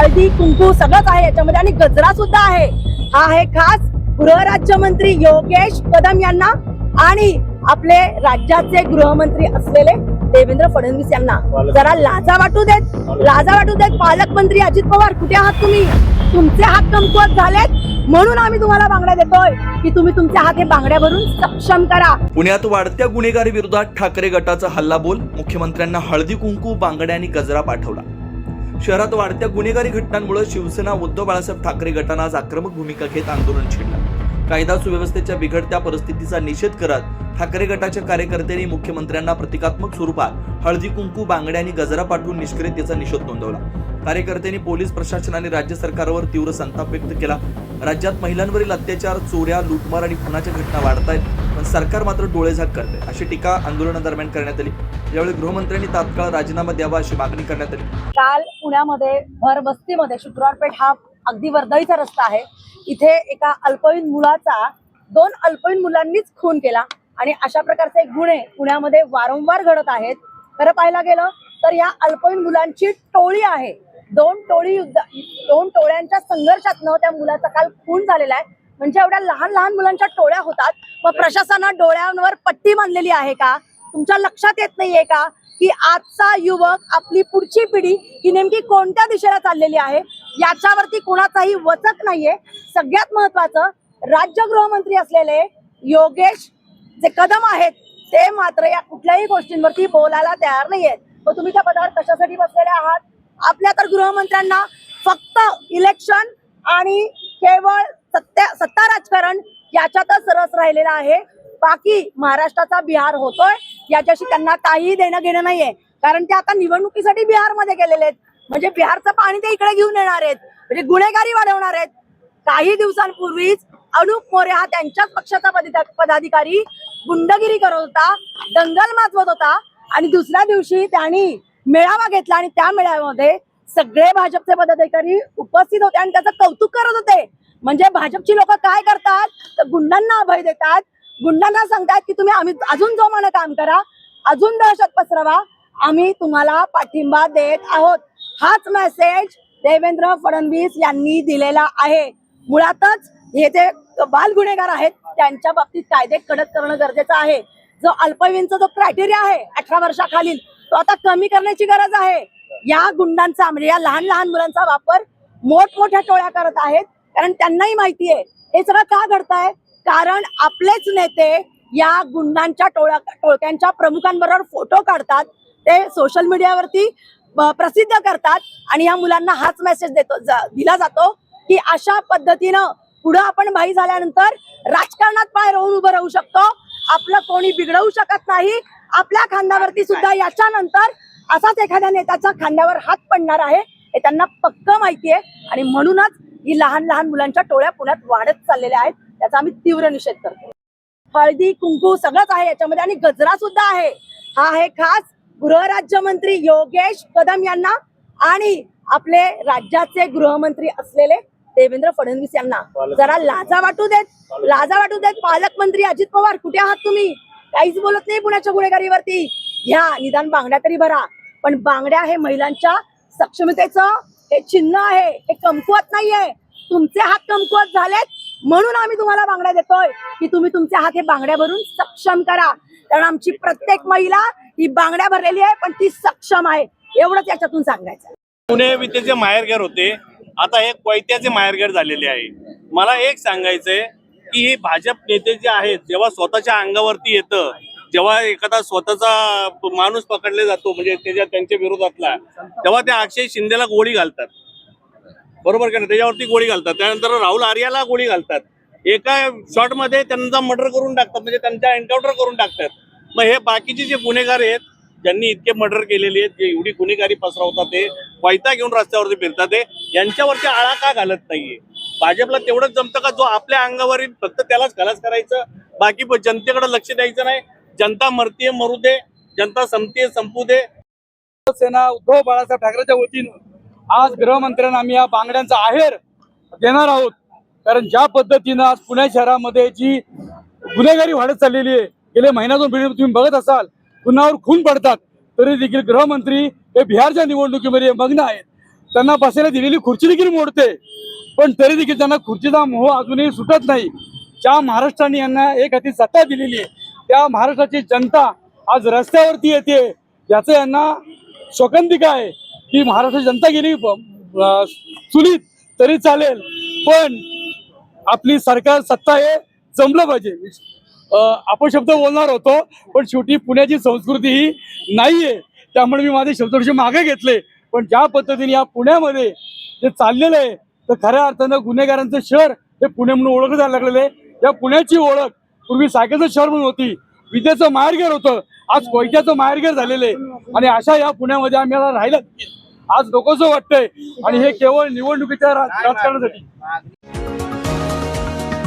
हळदी कुंकू सगळंच आहे याच्यामध्ये. आणि गजरा सुद्धा आहे. हा आहे खास गृहराज्यमंत्री योगेश कदम यांना आणि आपले राज्याचे गृहमंत्री असलेले देवेंद्र फडणवीस यांना. जरा लाजा वाटू देत. लाजा वाटू देत. पालकमंत्री अजित पवार कुठे आहात तुम्ही? तुमचे हात कमकुवत झालेत. म्हणून आम्ही तुम्हाला बांगड्या देतोय की तुम्ही तुमचे हात हे बांगड्या भरून सक्षम करा. पुण्यात वाढत्या गुन्हेगारी विरोधात ठाकरे गटाचा हल्लाबोल मुख्यमंत्र्यांना हळदी कुंकू बांगड्या आणि गजरा पाठवला. शहरात वाढत्या गुन्हेगारी घटनांमुळे शिवसेना उद्धव बाळासाहेब ठाकरे गटानं आज आक्रमक भूमिका घेत आंदोलन छेडलं. कायदा सुव्यवस्थेच्या बिघडत्या परिस्थितीचा निषेध करत ठाकरे गटाच्या कार्यकर्त्यांनी मुख्यमंत्र्यांना प्रतिकात्मक स्वरूपात हळदी कुंकू बांगड्या आणि गजरा पाठवून निष्क्रियतेचा निषेध नोंदवला. कार्यकर्त्यांनी पोलीस प्रशासन आणि राज्य सरकारवर तीव्र संताप व्यक्त केला. राज्यात महिलांवरील अत्याचार चोऱ्या लुटमार आणि खुनाच्या घटना वाढत आहेत पण सरकार मात्र डोळेझाक करते अशी टीका आंदोलनादरम्यान करण्यात आली. यावेळी गृहमंत्र्यांनी तात्काळ राजीनामा द्यावा अशी मागणी करण्यात आली. काल पुण्यामध्ये भर वस्तीमध्ये शुक्रवारपेठ हा अगदी वर्दळीचा रस्ता आहे. इथे एका अल्पवयीन मुलाचा दोन अल्पवयीन मुलांनीच खून केला. आणि अशा प्रकारचे गुन्हे पुण्यामध्ये वारंवार घडत आहेत. खरं पाहायला गेलं तर या अल्पवयीन मुलांची टोळी आहे. दोन टोळी युद्ध दोन टोळ्यांच्या संघर्षातनं त्या मुलाचा काल खून झालेला आहे. म्हणजे एवढ्या लहान लहान मुलांच्या टोळ्या होतात. मग प्रशासनानं डोळ्यांवर पट्टी बांधलेली आहे का? तुमच्या लक्षात येत नाहीये का? की आजचा युवक आपली पुढची पिढी ही नेमकी कोणत्या दिशेला चाललेली आहे? याच्यावरती कुणाचाही वचक नाहीये. सगळ्यात महत्वाचं राज्य गृहमंत्री असलेले योगेश जे कदम आहेत ते मात्र या कुठल्याही गोष्टींवरती बोलायला तयार नाहीयेत. मग तुम्ही त्या पदावर कशासाठी बसलेले आहात? आपल्या तर गृहमंत्र्यांना फक्त इलेक्शन आणि केवळ सत्ता सत्ता राजकारण याच्यातच रस राहिलेला आहे. बाकी महाराष्ट्राचा बिहार होतोय याच्याशी त्यांना काही देणं घेणं नाहीये. कारण ते आता निवडणुकीसाठी बिहारमध्ये गेलेले आहेत. म्हणजे बिहारचं पाणी ते इकडे घेऊन येणार आहेत. म्हणजे गुन्हेगारी वाढवणार आहेत. काही दिवसांपूर्वीच अनुप मोरे हा त्यांच्याच पक्षाचा पदाधिकारी गुंडगिरी करत होता दंगल माजवत होता आणि दुसऱ्या दिवशी त्यांनी मेळावा घेतला आणि त्या मेळाव्यामध्ये सगळे भाजपचे पदाधिकारी उपस्थित होते आणि त्याचं कौतुक करत होते. म्हणजे भाजपची लोक काय करतात? तर गुंडांना अभय देतात. गुंडांना सांगतात की तुम्ही आम्ही अजून जोमानं काम करा. अजून दहशत पसरवा. आम्ही तुम्हाला पाठिंबा देत आहोत. हाच मेसेज देवेंद्र फडणवीस यांनी दिलेला आहे. मुळातच हे जे बाल गुन्हेगार आहेत त्यांच्या बाबतीत कायदे कडक करणं गरजेचं आहे. जो अल्पवयीनचा जो क्रायटेरिया आहे अठरा वर्षाखालील तो आता कमी करण्याची गरज आहे. या गुंडांचा म्हणजे या लहान लहान मुलांचा वापर मोठमोठ्या टोळ्या करत आहेत. कारण त्यांनाही माहिती आहे हे सगळं का घडतंय? कारण आपलेच नेते या गुंडांच्या टोळ्या टोळक्यांच्या प्रमुखांबरोबर फोटो काढतात. ते सोशल मीडियावरती प्रसिद्ध करतात आणि या मुलांना हाच मेसेज देतो जा- दिला जातो की अशा पद्धतीनं पुढे आपण भाई झाल्यानंतर राजकारणात पाय रोवून उभं राहू शकतो. आपलं कोणी बिघडवू शकत नाही. आपल्या खांद्यावरती सुद्धा याच्यानंतर असाच एखाद्या नेत्याच्या खांद्यावर हात पडणार आहे हे त्यांना पक्क माहिती आहे आणि म्हणूनच ही लहान लहान मुलांच्या टोळ्या पुण्यात वाढत चाललेल्या आहेत त्याचा आम्ही तीव्र निषेध करतो. हळदी कुंकू सगळंच आहे याच्यामध्ये आणि गजरा सुद्धा आहे. हा आहे खास गृहराज्यमंत्री योगेश कदम यांना आणि आपले राज्याचे गृहमंत्री असलेले देवेंद्र फडणवीस यांना. जरा लाजा वाटू देत लाजा वाटू देत. पालकमंत्री अजित पवार कुठे आहात तुम्ही? काहीच बोलत नाही पुण्याच्या गुन्हेगारीवरती. घ्या निदान बांगड्या तरी भरा. पण बांगड्या हे महिलांच्या सक्षमतेचं हे चिन्ह आहे. हे कमकुवत नाहीये. तुमचे हात कमकुवत झालेत म्हणून आम्ही तुम्हाला बांगड्या देतोय. की तुम्ही तुमचे हात हे बांगड्या भरून सक्षम करा. कारण आमची प्रत्येक महिला ती बांगड्या भरलेली आहे पण ती सक्षम आहे. एवढंच याच्यातून सांगायचं पुणे विद्येचे माहेरघर होते आता हे कोयत्याचे माहेरघर झालेले आहे. मला एक सांगायचंय की हे भाजप नेते जे आहेत जेव्हा स्वतःच्या अंगावरती येतं जेव्हा एखादा स्वतःचा माणूस पकडले जातो म्हणजे त्याच्या त्यांच्या विरोधातला तेव्हा त्या अक्षय शिंदेला गोळी घालतात. बरोबर का नाही? त्याच्यावरती गोळी घालतात. त्यानंतर राहुल आर्याला गोळी घालतात. एका शॉटमध्ये त्यांचा मर्डर करून टाकतात म्हणजे त्यांचा एन्काउंटर करून टाकतात. मग हे बाकीचे जे गुन्हेगार आहेत ज्यांनी इतके मर्डर केलेले आहेत जे एवढी गुन्हेगारी पसरवतात ते वायता घेऊन रस्त्यावरती फिरतात ते यांच्यावरती आळा का घालत नाहीये? भाजपला तेवढंच जमतं का जो आपल्या अंगावर येईल फक्त त्यालाच खलास करायचं? बाकी पण जनतेकडे लक्ष द्यायचं नाही. जनता मरतीये मरू दे. जनता संपतीये संपू दे. सेना उद्धव बाळासाहेब ठाकरेच्या वतीनं आज गृहमंत्र्यांना आम्ही या बांगड्यांचा आहेर देणार आहोत. कारण ज्या पद्धतीनं आज पुणे शहरामध्ये जी गुन्हेगारी वाढत चाललेली आहे गेले महिना दोन पिढी तुम्ही बघत असाल गुन्ह्यावर खून पडतात तरी देखील गृहमंत्री हे बिहारच्या निवडणुकीमध्ये मग्न आहेत. त्यांना बसायला दिलेली खुर्ची देखील मोडते पण तरी देखील त्यांना खुर्चीचा मोह अजूनही सुटत नाही. ज्या महाराष्ट्राने यांना एक हाती सत्ता दिलेली आहे त्या महाराष्ट्राची जनता आज रस्त्यावरती येते याचं यांना शोकंतिका आहे की महाराष्ट्राची जनता गेली चुलीत तरी चालेल पण आपली सरकार सत्ता हे जमलं पाहिजे. अपशब्द बोलणार होतो पण शेवटी पुण्याची संस्कृती ही नाहीये. त्यामुळे मी माझे शब्द थोडेसे मागे घेतले. पण ज्या पद्धतीने या पुण्यामध्ये जे चाललेलं आहे तर खऱ्या अर्थानं गुन्हेगारांचं शहर हे पुणे म्हणून ओळखलं जायला लागलेलं आहे. या पुण्याची ओळख पूर्वी सायकलचं शहर म्हणून होती. विद्येचं माहेरघर होतं. आज कोयत्याचं माहेरघर झालेलं आहे. आणि अशा या पुण्यामध्ये आम्हाला राहिलं. आज नकोसं वाटतंय. आणि हे केवळ निवडणुकीच्या राजकारणासाठी.